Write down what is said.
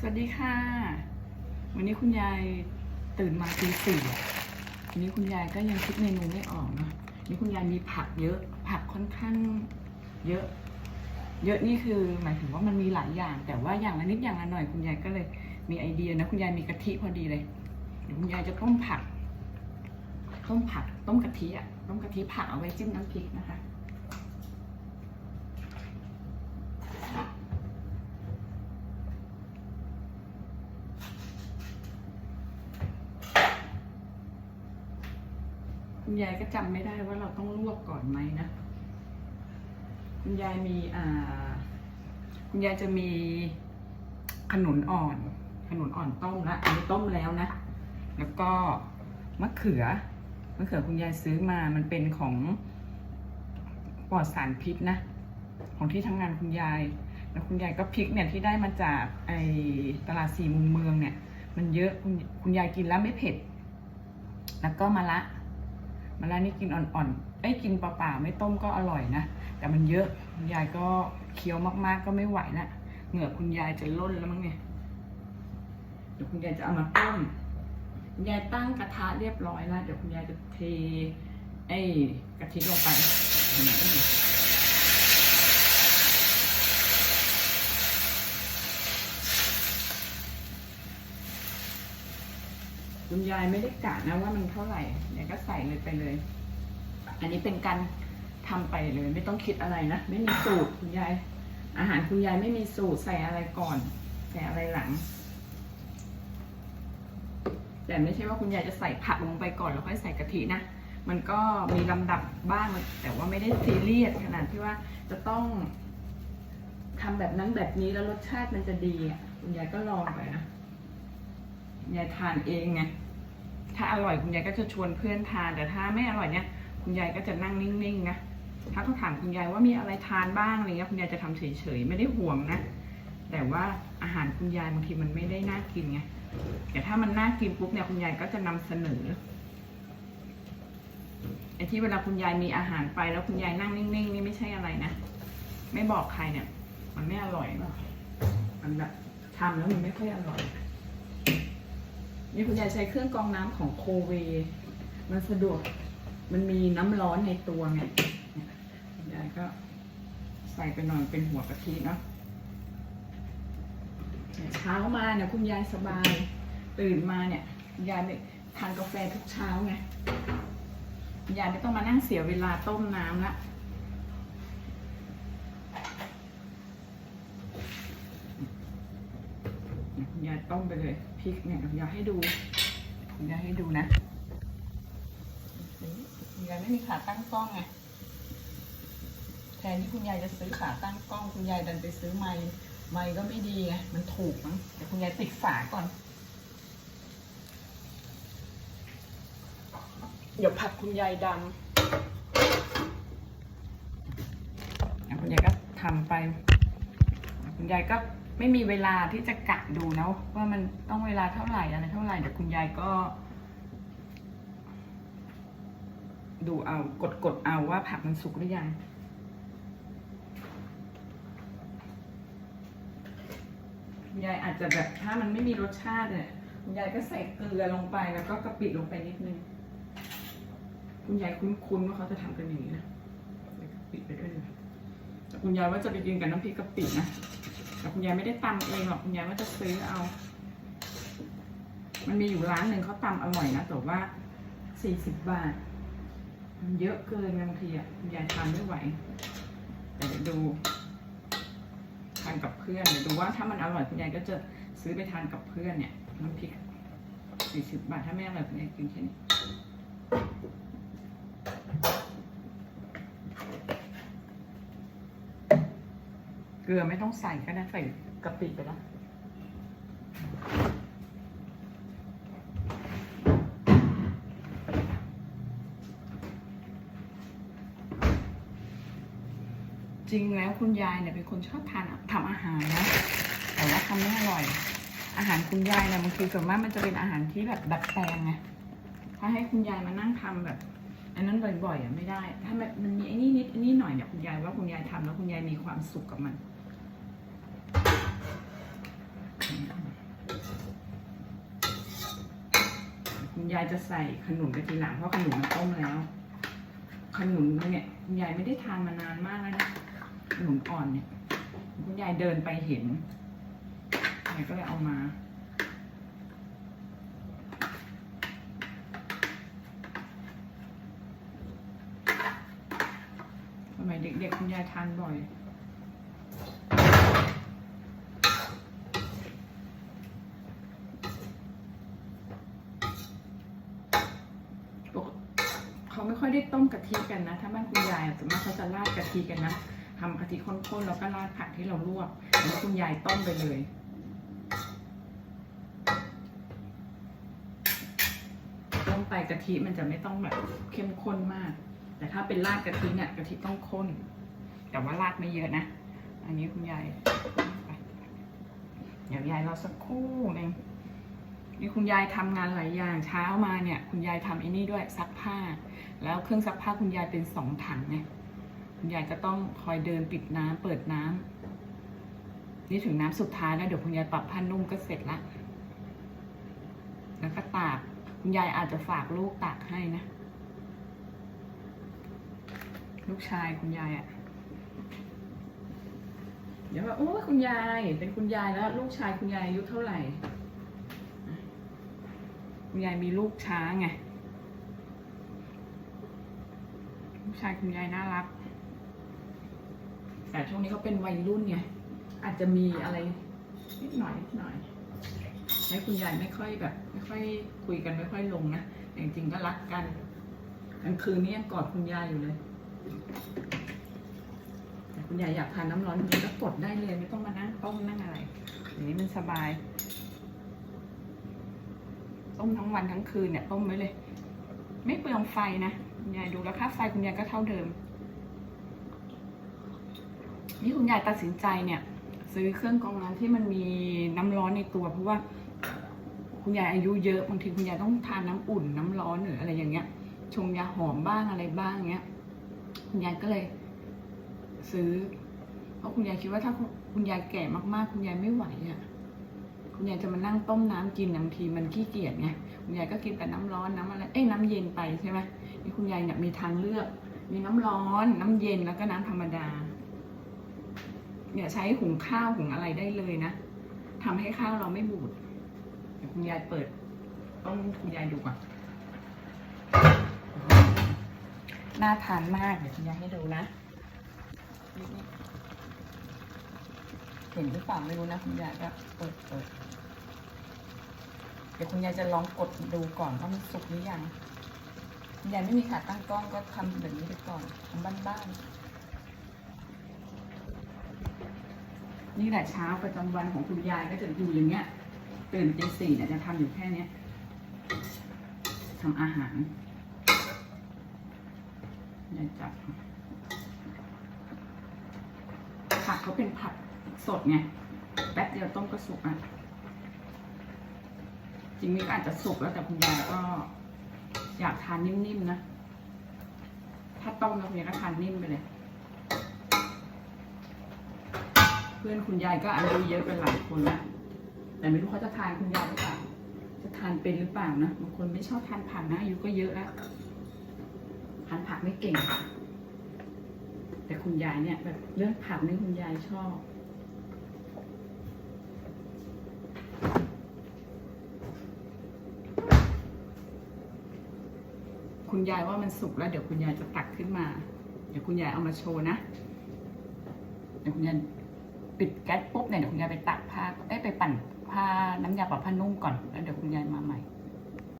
สวัสดีค่ะ วันนี้คุณยายตื่นมาตีสี่วันนี้คุณยายก็ยังคิดเมนูไม่ออกเนาะวันนี่คุณยายมีผักเยอะ ผักค่อนข้างเยอะ เยอะนี่คือหมายถึงว่ามันมีหลายอย่าง แต่ว่าอย่างละนิดอย่างละหน่อย คุณยายก็เลยมีไอเดียนะคุณยายมีกะทิพอดีเลยเดี๋ยวคุณยายจะต้มผัก ต้มผัก ต้มกะทิอะต้มกะทิผักเอาไว้จิ้มน้ำพริกนะคะ คุณยายก็จำไม่ได้ว่าเราต้องลวกก่อนไหมนะ คุณยายมีอ่า คุณยายจะมีขนุนอ่อน ขนุนอ่อนต้มละอันนี้ต้มแล้วนะ แล้วก็มะเขือ มะเขือคุณยายซื้อมา มันเป็นของปลอดสารพิษนะ ของที่ทำงานคุณยาย แล้วคุณยายก็พริกเนี่ยที่ได้มาจากไอตลาดสี่มุมเมืองเนี่ย มันเยอะคุณคุณยายกินแล้วไม่เผ็ด แล้วก็มะละ มะละนี่กินอ่อนๆเอ้ยกินเปล่าๆไม่ต้มก็อร่อยนะ แต่มันเยอะยายก็เคี้ยวมากๆก็ไม่ไหวละเหงื่อคุณยายจะล้นแล้วมั้งเนี่ยเดี๋ยวคุณยายจะเอามาต้มคุณยายตั้งกระทะเรียบร้อยแล้วเดี๋ยวคุณยายจะเทไอ้กะทิลงไป คุณยายไม่ได้กะนะว่ามันเท่าไหร่ยายก็ใส่เลยไปเลย อันนี้เป็นการทำไปเลย ไม่ต้องคิดอะไรนะ ไม่มีสูตรคุณยาย อาหารคุณยายไม่มีสูตรใส่อะไรก่อน ใส่อะไรหลัง แต่ไม่ใช่ว่าคุณยายจะใส่ผักลงไปก่อนแล้วค่อยใส่กะทินะ มันก็มีลำดับบ้าง แต่ว่าไม่ได้ซีเรียสขนาดที่ว่าจะต้องทำแบบนั้นแบบนี้แล้วรสชาติมันจะดีอะ คุณยายก็ลองไปนะ ยายทานเองไงถ้าอร่อยคุณยายก็จะชวนเพื่อนทานแต่ถ้าไม่อร่อยเนี่ยคุณยายก็จะนั่งนิ่งๆนะถ้าเขาถามคุณยายว่ามีอะไรทานบ้างอะไรเงี้ยคุณยายจะทำเฉยๆไม่ได้ห่วงนะแต่ว่าอาหารคุณยายบางทีมันไม่ได้น่ากินไงแต่ถ้ามันน่ากินปุ๊บเนี่ยคุณยายก็จะนำเสนอไอ้ที่เวลาคุณยายมีอาหารไปแล้วคุณยายนั่งนิ่งๆนี่ไม่ใช่อะไรนะไม่บอกใครเนี่ย มันไม่อร่อยหรอกมันแบบทำแล้วมันไม่ค่อยอร่อย นี่คุณยายใช้เครื่องกรองน้ำของโคเว มันสะดวก มันมีน้ำร้อนในตัวไงยคุณยายก็ใส่ไปหน่อยเป็นหัวกะทิเนาะเช้ามาเนี่ยคุณยายสบาย ตื่นมาเนี่ยยายทานกาแฟทุกเช้าไงยายไม่ต้องมานั่งเสียเวลาต้มน้ำละเนี่ ยคุณยายต้มไปเลยพริกเนี่ยยายให้ดูยายให้ดูนะยายไม่มีขาตั้งกล้องไงแทนที่คุณยายจะซื้อขาตั้งกล้อง คุณยายดันไปซื้อไม้ไม้ก็ไม่ดีไงมันถูกมั้งเดี๋ยวคุณยายติดฝาก่อน เดี๋ยวผัดคุณยายดำคุณยายก็ทำไป คุณยายก็ ไม่มีเวลาที่จะกะดูนะว่ามันต้องเวลาเท่าไหร่อะไรเท่าไหร่เดี๋ยวคุณยายก็ ดูเอากดกดเอาว่าผักมันสุกหรือยังคุณยายอาจจะแบบถ้ามันไม่มีรสชาติเนี่ยคุณยายก็ใส่เกลือลงไปแล้วก็กะปิลงไปนิดนึง คุณยายคุ้นๆว่าเขาจะทำกันอย่างนี้นะใส่กะปิไปด้วยนะแต่คุณยายว่าจะไปกินกับน้ำพริกกะปินะ แต่คุณยายไม่ได้ตำเองหรอกคุณยายว่าจะซื้อเอา มันมีอยู่ร้านหนึ่งเขาตำอร่อยนะแต่ว่าสี่สิบบาท มันเยอะเกินบางทีอะคุณยายทานไม่ไหว แต่เดี๋ยวดูทานกับเพื่อนเดี๋ยวดูว่าถ้ามันอร่อยคุณยายก็จะซื้อไปทานกับเพื่อนเนี่ยน้ำพริกสี่สิบบาทถ้าไม่อร่อยคุณยายกินแค่นี้ เกลือไม่ต้องใส่ก็ได้ใส่กะปิไปแล้วจริงแล้วคุณยายเนี่ยเป็นคนชอบทานทำอาหารนะ แต่ว่าทำไม่อร่อย อาหารคุณยายเนี่ยบางทีส่วนมากมันจะเป็นอาหารที่แบบดัดแปลงไงถ้าให้คุณยายมานั่งทำแบบ อันนั้นบ่อยๆอะไม่ได้ ถ้ามันมีไอ้นี่นิดไอ้นี่หน่อยเนี่ยคุณยายว่าคุณยายทำแล้วคุณยายมีความสุขกับมัน คุณยายจะใส่ขนุนไปทีหลังเพราะขนุนมันต้มแล้ว ขนุนเนี่ยคุณยายไม่ได้ทานมานานมากแล้วนะขนุนอ่อนเนี่ย คุณยายเดินไปเห็นยายก็เลยเอามาสมัยเด็กๆคุณยายทานบ่อย อยได้ต้มกะทิกันนะ ถ้าบ้านคุณยายอะส่วนมากเขาจะราดกะทิกันนะทำกะทิข้นๆแล้วก็ราดผักที่เราลวกแล้วคุณยายต้มไปเลยต้มไปกะทิมันจะไม่ต้องแบบเข้มข้นมาก แต่ถ้าเป็นราดกะทิเนี่ยกะทิต้องข้น แต่ว่าราดไม่เยอะนะ อันนี้คุณยายเดี๋ยวยายรอสักครู่นึงนี่คุณยายทำงานหลายอย่างเช้ามาเนี่ย คุณยายทำไอ้นี่ด้วยซัก ผ้า แล้วเครื่องซักผ้าคุณยายเป็นสองถังไงคุณยายจะต้องคอยเดินปิดน้ำเปิดน้ำนี่ถึงน้ำสุดท้ายแล้วเดี๋ยวคุณยายปรับผ้านุ่มก็เสร็จละแล้วก็ตากคุณยายอาจจะฝากลูกตากให้นะ ลูกชายคุณยายอะเดี๋ยวว่าโอ้คุณยายเป็นคุณยายแล้ว ลูกชายคุณยายอายุเท่าไหร่ คุณยายมีลูกช้าไง ลูก ชายคุณยายน่ารัก แต่ช่วงนี้เขาเป็นวัยรุ่นไงอาจจะมีอะไรนิดหน่อยนิดหน่อยให้คุณยายไม่ค่อยแบบ ไม่ค่อยคุยกันไม่ค่อยลงนะแต่จริงก็รักกันกลางคืนนี้ยังกอดคุณยายอยู่เลยแต่คุณยายอยากทานน้ำร้อนคุณยายก็กดได้เลยไม่ต้องมานั่งต้มนั่งอะไรอย่างนี้มันสบายต้มทั้งวันทั้งคืนเนี่ยต้มไว้เลย ไม่เปลืองไฟนะ คุณยายดูแล้วค่าไฟคุณยายก็เท่าเดิม นี่คุณยายตัดสินใจเนี่ย ซื้อเครื่องกรองน้ำที่มันมีน้ำร้อนในตัว เพราะว่าคุณยายอายุเยอะบางทีคุณยายต้องทานน้ำอุ่นน้ำร้อนหรืออะไรอย่างเงี้ย ชงยาหอมบ้างอะไรบ้างเงี้ย คุณยายก็เลย ซื้อ เพราะคุณยายคิดว่าถ้าคุณยายแก่มากๆ คุณยายไม่ไหวอะคุณยายจะมานั่งต้มน้ำกินบางทีมันขี้เกียจไงคุณยายก็กินแต่น้ำร้อนน้ำอะไรเอ้ยน้ำเย็นไปใช่ไหม นี่คุณยายเนี่ยมีทางเลือก มีน้ำร้อน น้ำเย็นแล้วก็น้ำธรรมดา เนี่ยใช้หุงข้าวหุงอะไรได้เลยนะทำให้ข้าวเราไม่บูดเดี๋ยวคุณยายเปิด ต้องคุณยายดูก่อนน่าทานมาก เดี๋ยวคุณยายให้ดูนะ เห็นหรือเปล่าไม่รู้นะคุณยายก็เปิดเปิดเดี๋ยวคุณยายจะลองกดดูก่อนว่ามันสุกหรือยัง ยายไม่มีขาตั้งกล้องก็ทำแบบนี้ไปก่อนทำบ้านๆนี่แหละเช้าประจำวันของคุณยายก็จะอยู่อย่างเงี้ยตื่นตีสี่เนี่ยจะทำอยู่แค่เนี้ยทำอาหารยายจับผักเขาเป็นผักสดไงแป๊บเดียวต้มก็สุกอะจริงๆก็อาจจะสุกแล้วแต่คุณยายก็ อยากทานนิ่มๆนะ ถ้าต้มแล้วคุณยายก็ทานนิ่มไปเลย เพื่อนคุณยายก็อายุเยอะกันหลายคนแล้วแต่ไม่รู้เขาจะทานคุณยายหรือเปล่า จะทานเป็นหรือเปล่านะ บางคนไม่ชอบทานผักนะอายุก็เยอะแล้ว ทานผักไม่เก่ง แต่คุณยายเนี่ยแบบเรื่องผักนี่คุณยายชอบ คุณยายว่ามันสุกแล้วเดี๋ยวคุณยายจะตักขึ้นมา เดี๋ยวคุณยายเอามาโชว์นะเดี๋ยวคุณยายปิดแก๊สปุ๊บเนี่ยเดี๋ยวคุณยายไปตักผ้าเอ้ไปปั่นผ้าน้ำยาปรับผ้านุ่มก่อนแล้วเดี๋ยวคุณยายมาใหม่